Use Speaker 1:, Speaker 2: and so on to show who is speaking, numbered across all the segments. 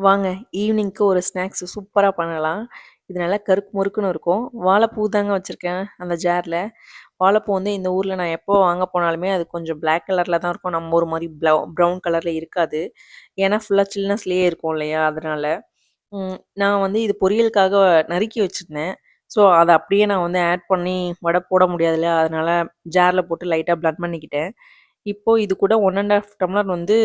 Speaker 1: வாங்க ஈவினிங்க்கு ஒரு ஸ்நாக்ஸ் சூப்பராக பண்ணலாம். இது நல்லா கருக்கு முறுக்குன்னு இருக்கும். வாழைப்பூ தாங்க வச்சுருக்கேன் அந்த ஜாரில் வாழைப்பூ வந்து இந்த ஊரில் நான் எப்போ வாங்க போனாலுமே அது கொஞ்சம் பிளாக் கலரில் தான் இருக்கும். நம்ம ஒரு மாதிரி ப்ளவு ப்ரவுன் கலரில் இருக்காது. ஏன்னா ஃபுல்லாக சில்னஸ்லேயே இருக்கும் இல்லையா? அதனால் நான் வந்து இது பொரியலுக்காக நறுக்கி வச்சிருந்தேன். ஸோ அதை அப்படியே நான் வந்து ஆட் பண்ணி வடை போட முடியாது இல்லையா? அதனால் ஜார்ல போட்டு லைட்டாக பிளட் பண்ணிக்கிட்டேன். இப்போது இது கூட 1 1/2 டம்ளர் வந்து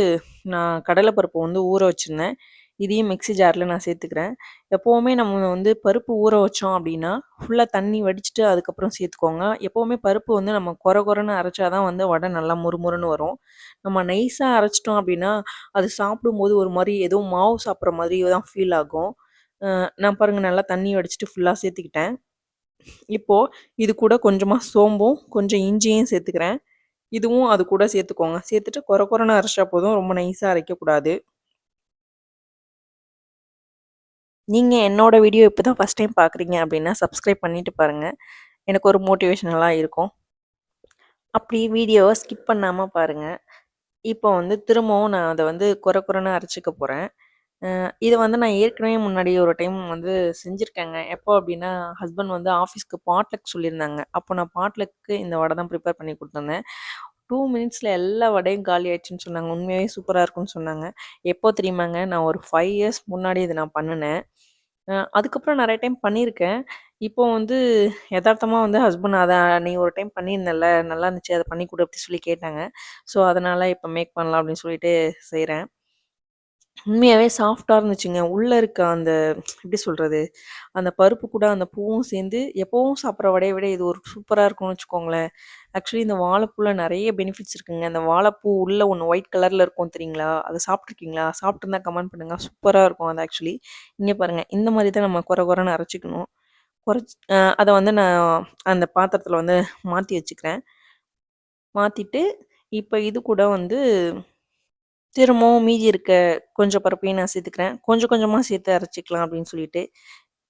Speaker 1: நான் கடலைப்பருப்பு வந்து ஊற வச்சுருந்தேன் இதையும் மிக்ஸி ஜாரில் நான் சேர்த்துக்கிறேன். எப்போவுமே நம்ம வந்து பருப்பு ஊற வச்சோம் அப்படின்னா, ஃபுல்லாக தண்ணி வடிச்சுட்டு அதுக்கப்புறம் சேர்த்துக்கோங்க. எப்போவுமே பருப்பு வந்து நம்ம கொர கொரன்னு அரைச்சா தான் வந்து வடை நல்லா முறுமுறுன்னு வரும். நம்ம நைஸாக அரைச்சிட்டோம் அப்படின்னா, அது சாப்பிடும்போது ஒரு மாதிரி ஏதோ மாவு சாப்பிட்ற மாதிரி தான் ஃபீல் ஆகும். நான் பாருங்கள் நல்லா தண்ணி வடிச்சிட்டு ஃபுல்லாக சேர்த்துக்கிட்டேன். இப்போது இது கூட கொஞ்சமாக சோம்பும், கொஞ்சம் இஞ்சியும் சேர்த்துக்கிறேன். இதுவும் அது கூட சேர்த்துக்கோங்க. சேர்த்துட்டு கொர கொரன்னு அரைச்சா போதும். ரொம்ப நைஸாக அரைக்கக்கூடாது. நீங்கள் என்னோட வீடியோ இப்போ தான் ஃபஸ்ட் டைம் பார்க்குறீங்க அப்படின்னா, சப்ஸ்கிரைப் பண்ணிவிட்டு பாருங்கள் எனக்கு ஒரு மோட்டிவேஷனலாக இருக்கும். அப்படி வீடியோவை ஸ்கிப் பண்ணாமல் பாருங்கள் இப்போ வந்து திரும்பவும் நான் அதை வந்து கொர கொரன்னு அரைச்சிக்க போகிறேன் இதை வந்து நான் ஏற்கனவே முன்னாடி ஒரு டைம் வந்து செஞ்சுருக்கேங்க. எப்போ அப்படின்னா, ஹஸ்பண்ட் வந்து ஆஃபீஸ்க்கு பாட்லக் சொல்லியிருந்தாங்க. அப்போ நான் பாட்லக்கு இந்த வடை தான் ப்ரிப்பேர் பண்ணி கொடுத்துருந்தேன். டூ மினிட்ஸில் எல்லா வடையும் காலி ஆயிடுச்சுன்னு சொன்னாங்க. உண்மையாகவே சூப்பராக இருக்குன்னு சொன்னாங்க. எப்போ தெரியுமாங்க? நான் ஒரு ஃபைவ் இயர்ஸ் முன்னாடி இதை நான் பண்ணினேன் அதுக்கப்புறம் நிறைய டைம் பண்ணியிருக்கேன். இப்போ வந்து யதார்த்தமாக வந்து ஹஸ்பண்ட் அதை "நீ ஒரு டைம் பண்ணியிருந்தல நல்லா இருந்துச்சு. அதை பண்ணி கொடு அப்படி சொல்லி கேட்டாங்க. ஸோ அதனால் இப்போ மேக் பண்ணலாம் அப்படின்னு சொல்லிட்டு செய்கிறேன் உண்மையாவே சாஃப்ட்டா இருந்துச்சுங்க. உள்ள இருக்க அந்த எப்படி சொல்றது? அந்த பருப்பு கூட அந்த பூவும் சேர்ந்து எப்பவும் சாப்பிடுற வடைய விட இது ஒரு சூப்பரா இருக்கும்னு வச்சுக்கோங்களேன். ஆக்சுவலி இந்த வாழைப்பூல நெறைய பெனிஃபிட்ஸ் இருக்குங்க. அந்த வாழைப்பூ உள்ள ஒண்ணு ஒயிட் கலர்ல இருக்கும் தெரியுங்களா? அத சாப்பிட்டுருக்கீங்களா? சாப்பிட்டுருந்தா கமெண்ட் பண்ணுங்க. சூப்பரா இருக்கும் அது ஆக்சுவலி. இங்க பாருங்க. இந்த மாரி தான் நம்ம கொர கொரன்னு அரைச்சுக்கணும். கொறச் அ அத வந்து நான் அந்த பாத்திரத்தில் வந்து மாத்தி வச்சுக்கிறேன். மாத்திட்டு, இப்ப இது கூட வந்து திரும்பவும் மீதி இருக்க கொஞ்சம் பருப்பையும் நான் சேர்த்துக்கிறேன். கொஞ்சம் கொஞ்சமாக சேர்த்து அரைச்சிக்கலாம் அப்படின்னு சொல்லிட்டு.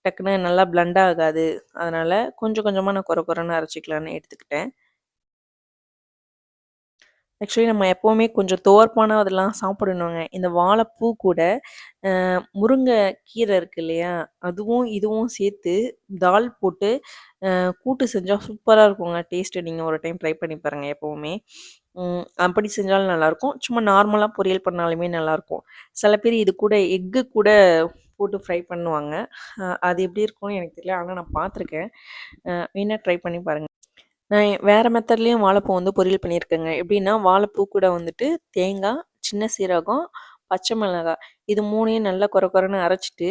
Speaker 1: டக்குன்னு நல்லா பிளண்ட் ஆகாது. அதனால் கொஞ்சம் கொஞ்சமாக நான் கொர கொரன்னு அரைச்சிக்கலான்னு எடுத்துக்கிட்டேன். ஆக்சுவலி நம்ம எப்போவுமே கொஞ்சம் துவர்ப்பான அதெல்லாம் சாப்பிடணுங்க. இந்த வாழைப்பூ கூட முருங்கை கீரை இருக்கு இல்லையா? அதுவும் இதுவும் சேர்த்து தால் போட்டு கூட்டு செஞ்சால் சூப்பராக இருக்குங்க. டேஸ்ட்டு நீங்கள் ஒரு டைம் ட்ரை பண்ணி பாருங்கள் எப்போவுமே அப்படி செஞ்சாலும் நல்லாயிருக்கும். சும்மா நார்மலாக பொரியல் பண்ணாலுமே நல்லாயிருக்கும். சில பேர் இது கூட எக்கு கூட போட்டு ஃப்ரை பண்ணுவாங்க. அது எப்படி இருக்கும்னு எனக்கு தெரியல. ஆனால் நான் பார்த்துருக்கேன். வேணால் ட்ரை பண்ணி பாருங்கள் நான் வேறு மெத்தட்லேயும் வாழைப்பூ வந்து பொரியல் பண்ணியிருக்கேங்க. எப்படின்னா, வாழைப்பூ கூட வந்துட்டு தேங்காய், சின்ன சீரகம், பச்சை மிளகாய் இது மூணையும் நல்லா கொர கொரன்னு அரைச்சிட்டு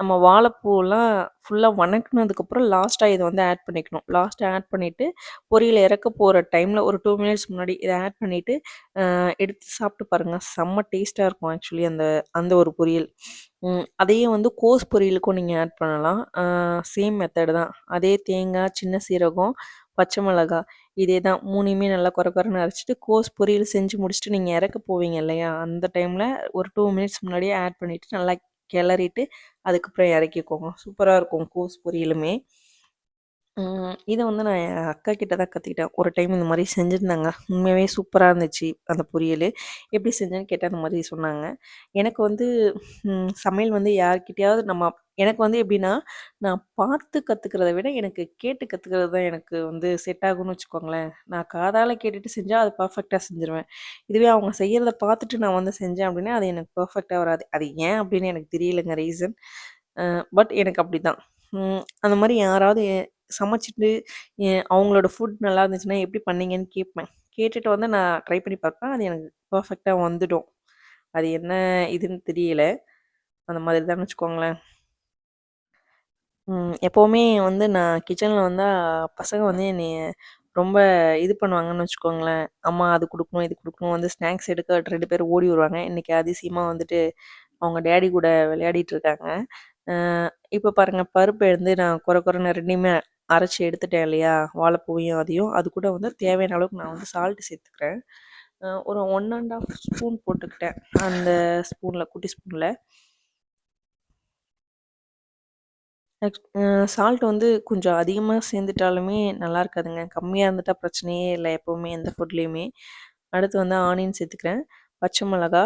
Speaker 1: நம்ம வாழைப்பூலாம் ஃபுல்லாக வணக்குனதுக்கப்புறம் லாஸ்ட்டாக இதை வந்து ஆட் பண்ணிக்கணும். லாஸ்ட்டாக ஆட் பண்ணிவிட்டு பொரியல் இறக்க போகிற டைமில் ஒரு டூ மினிட்ஸ் முன்னாடி இதை ஆட் பண்ணிவிட்டு எடுத்து சாப்பிட்டு பாருங்கள் செம்ம டேஸ்ட்டாக இருக்கும் ஆக்சுவலி அந்த அந்த ஒரு பொரியல். அதையே வந்து கோஸ் பொரியலுக்கும் நீங்கள் ஆட் பண்ணலாம். சேம் மெத்தடு தான். அதே தேங்காய், சின்ன சீரகம், பச்சை மிளகா இதே தான் மூணையுமே நல்லா கொர குறைன்னு அரைச்சிட்டு கோஸ் பொரியல் செஞ்சு முடிச்சுட்டு நீங்கள் இறக்க போவீங்க இல்லையா? அந்த டைமில் ஒரு டூ மினிட்ஸ் முன்னாடியே ஆட் பண்ணிவிட்டு நல்லா கிளறிட்டு, அதுக்கப்புறம் இறக்கிக்கோங்க. சூப்பராக இருக்கும் கோஸ் பொரியலுமே. ம் இத வந்து நான் என் அக்கா கிட்ட தான் கத்துக்கிட்டேன். ஒரு டைம் இந்த மாரி செஞ்சிருந்தாங்க. உண்மையாவே சூப்பரா இருந்துச்சு அந்த பொரியலு. எப்படி செஞ்சேன்னு கேட்டா அந்த மாரி சொன்னாங்க. எனக்கு வந்து ம் சமையல் வந்து யார்கிட்டயாவது நம்ம எனக்கு வந்து எப்படின்னா, நான் பார்த்து கத்துக்கிறத விட எனக்கு கேட்டு கத்துக்கிறது தான் எனக்கு வந்து செட் ஆகும்னு வச்சுக்கோங்களேன். நான் காதால கேட்டுட்டு செஞ்சா அது பெர்ஃபெக்ட்டா செஞ்சுருவேன். இதுவே அவங்க செய்யறத பார்த்துட்டு நான் வந்து செஞ்சேன் அப்படின்னா, அது எனக்கு பெர்ஃபெக்ட்டா வராது. அது ஏன் அப்படின்னு எனக்கு தெரியலங்க ரீசன். அ பட் எனக்கு அப்படிதான். ம் அந்த மாரி யாராவது எ சமைச்சிட்டு அவங்களோட ஃபுட் நல்லா இருந்துச்சுன்னா, எப்படி பண்ணீங்கன்னு கேட்பேன். கேட்டுட்டு வந்து நான் ட்ரை பண்ணி பார்ப்பேன். அது எனக்கு பர்ஃபெக்டாக வந்துடும். அது என்ன இதுன்னு தெரியல. அந்த மாதிரி தான் வச்சுக்கோங்களேன். எப்போவுமே வந்து நான் கிச்சனில் வந்தால் பசங்க வந்து என்னை ரொம்ப இது பண்ணுவாங்கன்னு வச்சுக்கோங்களேன். அம்மா அது கொடுக்கணும் இது கொடுக்கணும் வந்து ஸ்நாக்ஸ் எடுக்க ரெண்டு பேர் ஓடி வருவாங்க. இன்னைக்கு அதிசயமாக வந்துட்டு அவங்க டேடி கூட விளையாடிட்டு இருக்காங்க. இப்போ பாருங்கள் பருப்பு எழுந்து நான் கொர கொரன்னு 2யுமே அரைச்சி எடுத்துட்டேன் இல்லையா? வாழைப்பூவையும் அதையும். அது கூட வந்து தேவையான அளவுக்கு நான் வந்து சால்ட் சேர்த்துக்கிறேன். ஒரு 1 1/2 ஸ்பூன் போட்டுக்கிட்டேன். அந்த ஸ்பூனில் குட்டி ஸ்பூனில் சால்ட் வந்து கொஞ்சம் அதிகமாக சேர்ந்துட்டாலுமே நல்லா இருக்காதுங்க. கம்மியாக இருந்துட்டால் பிரச்சனையே இல்லை எப்போவுமே எந்த ஃபுட்லேயுமே அடுத்து வந்து ஆனியன் சேர்த்துக்கிறேன். பச்சை மிளகா,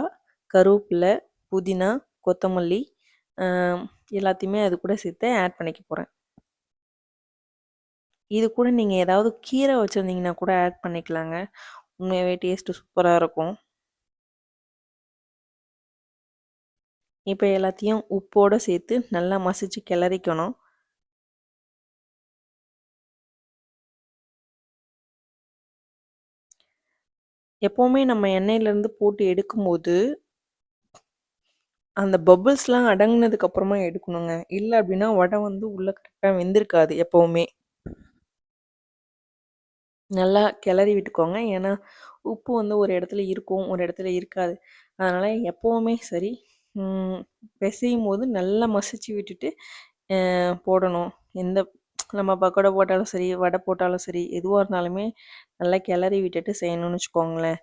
Speaker 1: கருவேப்பிலை புதினா, கொத்தமல்லி எல்லாத்தையுமே அது கூட சேர்த்து ஆட் பண்ணிக்க போகிறேன் இது கூட நீங்கள் ஏதாவது கீரை வச்சுருந்தீங்கன்னா கூட ஆட் பண்ணிக்கலாங்க. உண்மையாகவே டேஸ்ட்டு சூப்பராக இருக்கும். இப்போ எல்லாத்தையும் உப்போடு சேர்த்து நல்லா மசிச்சு கிளறிக்கணும். எப்போவுமே நம்ம எண்ணெயிலேருந்து போட்டு எடுக்கும்போது அந்த பபுள்ஸ்லாம் அடங்குனதுக்கு அப்புறமா எடுக்கணுங்க. இல்லை அப்படின்னா வடை வந்து உள்ளே கரெக்டாக வெந்திருக்காது எப்போவுமே. நல்லா கிளறி விட்டுக்கோங்க. ஏன்னா உப்பு வந்து ஒரு இடத்துல இருக்கும் ஒரு இடத்துல இருக்காது. அதனால் எப்போவுமே சரி பிசையும் போது நல்லா மசிச்சு விட்டுட்டு போடணும். எந்த நம்ம பக்கோடா போட்டாலும் சரி வடை போட்டாலும் சரி எதுவாக இருந்தாலுமே நல்லா கிளறி விட்டுட்டு செய்யணும்னு வச்சுக்கோங்களேன்.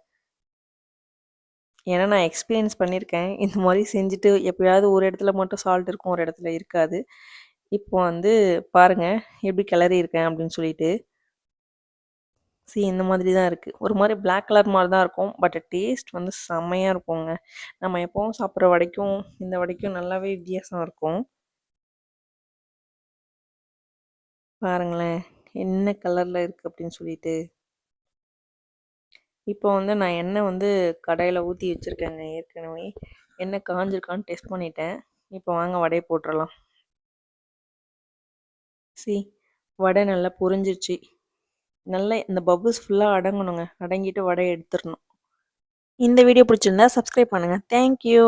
Speaker 1: ஏன்னா நான் எக்ஸ்பீரியன்ஸ் பண்ணியிருக்கேன். இந்த மாதிரி செஞ்சுட்டு எப்போயாவது ஒரு இடத்துல மட்டும் சால்ட் இருக்கும் ஒரு இடத்துல இருக்காது. இப்போ வந்து பாருங்கள் எப்படி கிளறி இருக்கேன் அப்படின்னு சொல்லிட்டு சி இந்த மாதிரி தான் இருக்குது ஒரு மாதிரி பிளாக் கலர் மாதிரி தான் இருக்கும். பட் டேஸ்ட் வந்து செம்மையாக இருக்குங்க. நம்ம எப்போவும் சாப்பிட்ற வடைக்கும் இந்த வடைக்கும் நல்லாவே வித்தியாசம் இருக்கும். பாருங்களேன். என்ன கலரில் இருக்குது அப்படின்னு சொல்லிட்டு. இப்போ வந்து நான் எண்ணெய் வந்து கடையில் ஊற்றி வச்சுருக்கேங்க ஏற்கனவே. எண்ணெய் காஞ்சிருக்கான்னு டெஸ்ட் பண்ணிட்டேன். இப்போ வாங்க வடையை போட்டுடலாம் சி வடை நல்லா புரிஞ்சிருச்சு. நல்லா இந்த பபுள்ஸ் ஃபுல்லாக அடங்கணுங்க. அடங்கிட்டு வடையை எடுத்துடணும். இந்த வீடியோ பிடிச்சிருந்தா சப்ஸ்கிரைப் பண்ணுங்கள் தேங்க்யூ